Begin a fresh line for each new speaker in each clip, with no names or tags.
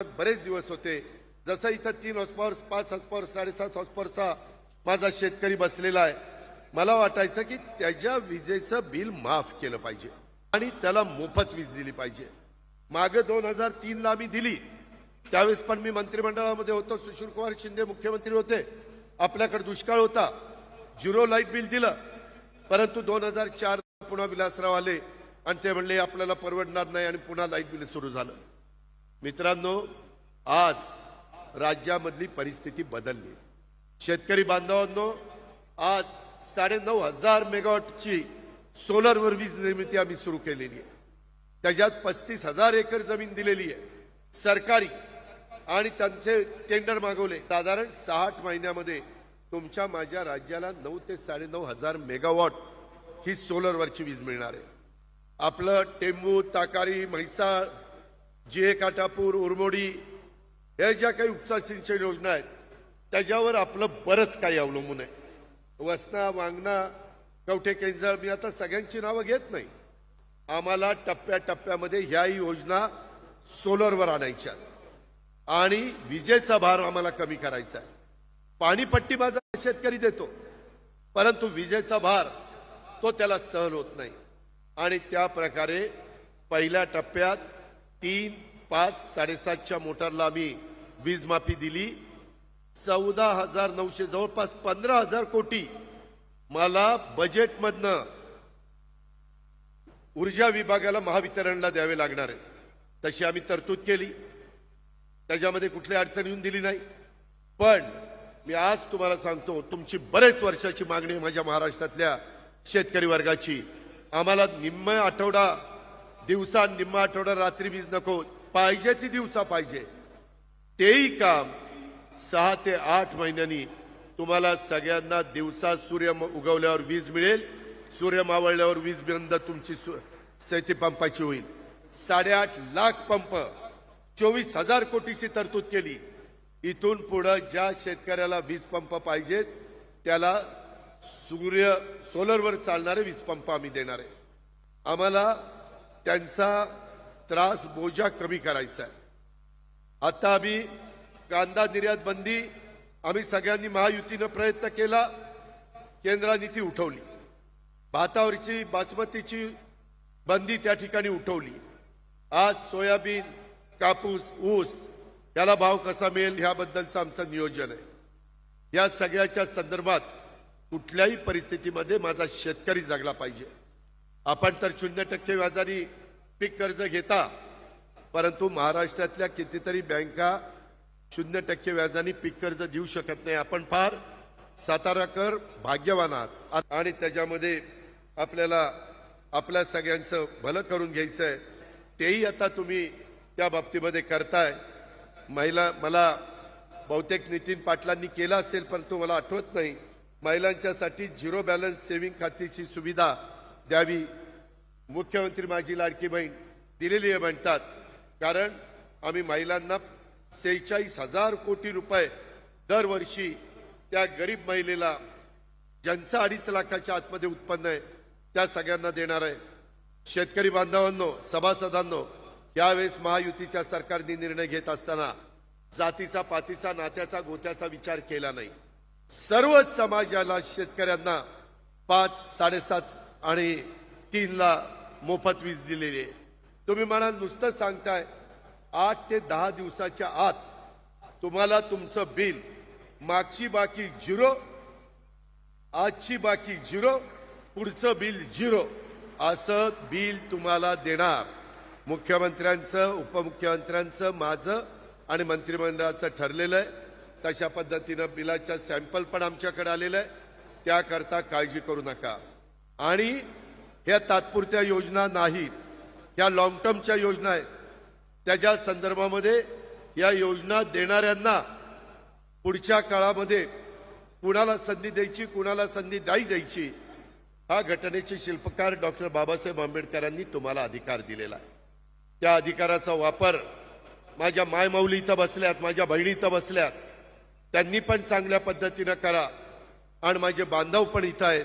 बरेच दिवस होते. जसं इथं तीन हॉस्पॉवर पाच हॉस्पॉर साडेसात हॉस्पॉरचा माझा शेतकरी बसलेला आहे. मला वाटायचं की त्याच्या विजेचं बिल माफ केलं पाहिजे आणि त्याला मोफत वीज दिली पाहिजे. मागे दोन हजार तीनला आम्ही दिली. त्यावेळेस पण मी मंत्रिमंडळामध्ये होतो. सुशील कुमार शिंदे मुख्यमंत्री होते. आपल्याकडे दुष्काळ होता. झिरो लाइट बिल दिलं. परंतु दोन हजार चार पुन्हा विलासराव आले आणि ते म्हणले आपल्याला परवडणार नाही आणि पुन्हा लाइट बिल सुरू झालं. मित्रांनो आज राज्यामधली परिस्थिती बदलली. शेतकरी बांधवांनो आज साडेनऊ हजार मेगावॉटची सोलरवर वीज निर्मिती आम्ही सुरू केलेली आहे. त्याच्यात पस्तीस हजार एकर जमीन दिलेली आहे. सरकारी आणि त्यांचे टेंडर मागवले. साधारण सहा आठ महिन्यामध्ये तुमच्या माझ्या राज्याला नऊ ते साडेनऊ हजार मेगावॉट ही सोलरवरची वीज मिळणार आहे. आपलं टेंबू ताकारी म्हैसाळ जिहे काटापूर उरमोडी या ज्या काही उपसा सिंचन योजना आहेत त्याच्यावर आपलं बरंच काही अवलंबून आहे. वसना वांगणा कवठे केंजळ मी आता सगळ्यांची नावं घेत नाही. आम्हाला टप्प्याटप्प्यामध्ये ह्याही योजना सोलरवर आणायच्या आणि विजेचा भार आम्हाला कमी करायचा आहे. पाणीपट्टी माझा शेतकरी देतो परंतु विजेचा भार तो त्याला सहन होत नाही. आणि त्या प्रकारे पहिल्या टप्प्यात तीन पाच साडेसातच्या मोटारला आम्ही वीज माफी दिली. चौदा हजार नऊशे जवळपास पंधरा हजार कोटी मला बजेटमधनं ऊर्जा विभागाला महावितरणला द्यावे लागणार आहे. तशी आम्ही तरतूद केली. त्याच्यामध्ये कुठली अडचण येऊन दिली नाही. पण मी आज तुम्हाला सांगतो तुमची बरेच वर्षाची मागणी माझ्या महाराष्ट्रातल्या शेतकरी वर्गाची. आम्हाला निम्म आठवडा दिवसा निम्म आठवडा रात्री वीज नको. पाहिजे ती दिवसा पाहिजे. तेही काम सहा ते आठ महिन्यांनी तुम्हाला सगळ्यांना दिवसा सूर्य उगवल्यावर वीज मिळेल. सूर्य मावळल्यावर वीज बंद तुमची शेती पंपाची होईल. साडेआठ लाख पंप. चोवीस हजार कोटीची तरतूद केली. इथून पुढं ज्या शेतकऱ्याला वीज पंप पाहिजेत त्याला सूर्य सोलरवर चालणारे वीज पंप आम्ही देणार आहे. आम्हाला त्यांचा त्रास बोजा कमी करायचा आहे. आता आम्ही कांदा निर्यात बंदी आम्ही सगळ्यांनी महायुतीनं प्रयत्न केला केंद्राने ती उठवली. भातावरची बासमतीची बंदी त्या ठिकाणी उठवली. आज सोयाबीन कापूस ऊस याला भाव कसा मिळेल ह्याबद्दलचं आमचं नियोजन आहे. या सगळ्याच्या संदर्भात कुठल्याही परिस्थितीमध्ये माझा शेतकरी जगला पाहिजे. आपण तर शून्य टक्के व्याजाने पीक कर्ज घेता परंतु महाराष्ट्रातल्या कितीतरी बँका शून्य टक्के व्याजाने पीक कर्ज देऊ शकत नाही. आपण फार साताराकर भाग्यवान आहात. आणि त्याच्यामध्ये आपल्याला आपल्या सगळ्यांचं भलं करून घ्यायचं आहे तेही आता तुम्ही त्या बाबतीमध्ये करताय. महिला मला बहुतेक नितीन पाटलांनी केला असेल परंतु मला आठवत नाही. महिलांच्यासाठी झिरो बॅलन्स सेव्हिंग खात्याची सुविधा द्यावी मुख्यमंत्री माझी लाडकी बहीण दिलेली आहे म्हणतात. कारण आम्ही महिलांना सेहेचाळीस हजार कोटी रुपये दरवर्षी त्या गरीब महिलेला ज्यांचं अडीच लाखाच्या आतमध्ये उत्पन्न आहे त्या सगळ्यांना देणार आहे. शेतकरी बांधवांनो सभासदांनो यावेळेस महायुतीच्या सरकारने निर्णय घेत असताना जातीचा पातीचा नात्याचा गोत्याचा विचार केला नाही. सर्व समाजाला शेतकऱ्यांना पाच साडेसात आणि तीनला मोफत वीज दिलेली आहे. तुम्ही म्हणाल नुसतं सांगताय. आठ ते दहा दिवसाच्या आत तुम्हाला तुमचं बिल मागची बाकी झिरो आजची बाकी झिरो पुढचं बिल झिरो असं बिल तुम्हाला देणार. मुख्यमंत्र्यांचं उपमुख्यमंत्र्यांचं माझं आणि मंत्रिमंडळाचं ठरलेलं आहे. तशा पद्धतीनं बिलाच्या सॅम्पल पण आमच्याकडे आलेलं आहे. त्याकरता काळजी करू नका. आणि ह्या तात्पुरत्या योजना नाहीत. ह्या लॉंग टर्मच्या योजना आहेत. त्याच्या संदर्भामध्ये या योजना देणाऱ्यांना पुढच्या काळामध्ये कुणाला संधी द्यायची कुणाला संधी नाही द्यायची हा घटनेचे शिल्पकार डॉक्टर बाबासाहेब आंबेडकरांनी तुम्हाला अधिकार दिलेला आहे. त्या अधिकाराचा वापर माझ्या मायमाऊली इथं बसल्यात माझ्या बहिणी इथं बसल्यात. त्यांनी पण चांगल्या पद्धतीनं करा. आणि माझे बांधव पण इथं आहेत.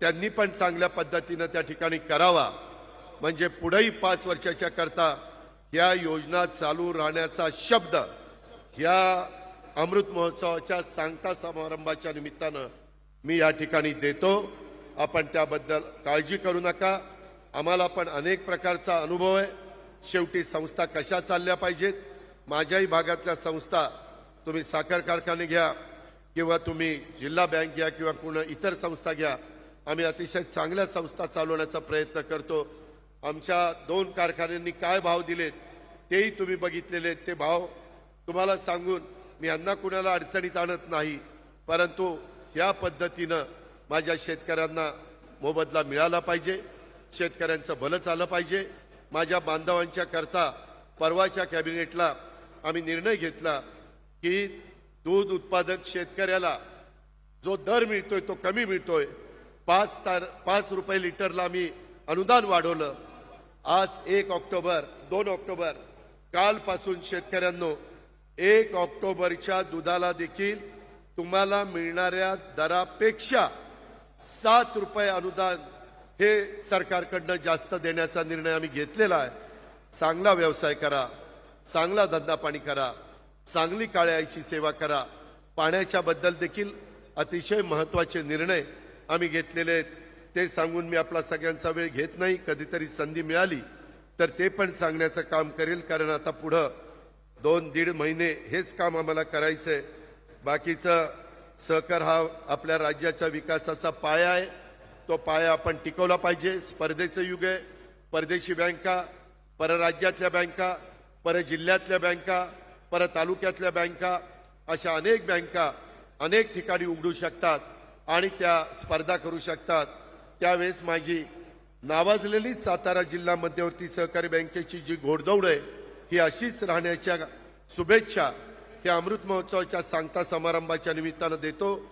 त्यांनी पण चांगल्या पद्धतीनं त्या ठिकाणी करावा. म्हणजे पुढेही पाच वर्षाच्या करता या योजना चालू राहण्याचा शब्द या अमृत महोत्सवाच्या सांगता समारंभाच्या निमित्तानं मी या ठिकाणी देतो. आपण त्याबद्दल काळजी करू नका. आम्हाला पण अनेक प्रकारचा अनुभव आहे. शेवटी संस्था कशा चालल्या पाहिजेत? माझ्याही भागातल्या संस्था तुम्ही साखर कारखाने घ्या किंवा तुम्ही जिल्हा बँक घ्या किंवा कोण इतर संस्था घ्या. आम्ही अतिशय चांगल्या संस्था चालवण्याचा प्रयत्न करतो. आमच्या दोन कारखान्यांनी काय भाव दिलेत तेही तुम्ही बघितलेले आहेत. ते भाव तुम्हाला सांगून मी यांना कुणाला अडचणीत आणत नाही. परंतु या पद्धतीनं माझ्या शेतकऱ्यांना मोबदला मिळाला पाहिजे शेतकऱ्यांचं भलं झालं पाहिजे. माझ्या बांधवांच्या करता परवाच्या कॅबिनेटला आम्ही निर्णय घेतला की दूध उत्पादक शेतकऱ्याला जो दर मिळतोय तो कमी मिळतोय. पाच तार पाच रुपये लिटरला मी अनुदान वाढवलं. आज एक ऑक्टोबर दोन ऑक्टोबर. कालपासून शेतकऱ्यांनो एक ऑक्टोबरच्या दुधाला देखील तुम्हाला मिळणाऱ्या दरापेक्षा सात रुपये अनुदान हे सरकारकडनं जास्त देण्याचा निर्णय आम्ही घेतलेला आहे. चांगला व्यवसाय करा चांगला धंदा पाणी करा चांगली काळ्याची सेवा करा. पाण्याच्या बद्दल देखील अतिशय महत्त्वाचे निर्णय आम्ही घेतलेले आहेत. ते सांगून मी आपला सगळ्यांचा वेळ घेत नाही. कधीतरी संधी मिळाली तर ते पण सांगण्याचं काम करेल. कारण आता पुढं दोन दीड महिने हेच काम आम्हाला करायचंय. बाकीचं सहकार हा आपल्या राज्याच्या विकासाचा पाया आहे. तो पाया आपण टिकवला पाहिजे. स्पर्धेचं युग आहे. परदेशी बँका परराज्यातल्या बँका परजिल्ह्यातल्या बँका पर तालुक्यातल्या बँका अशा अनेक बँका अनेक ठिकाणी उघडू शकतात. आणि त्या स्पर्धा करू शकतात. त्यावेळेस माझी नावाजलेली सातारा जिल्हा मध्यवर्ती सहकारी बँकेची जी घोडदौड आहे ही अशीच राहण्याच्या शुभेच्छा या अमृत महोत्सवाच्या सांगता समारंभाच्या निमित्तानं देतो.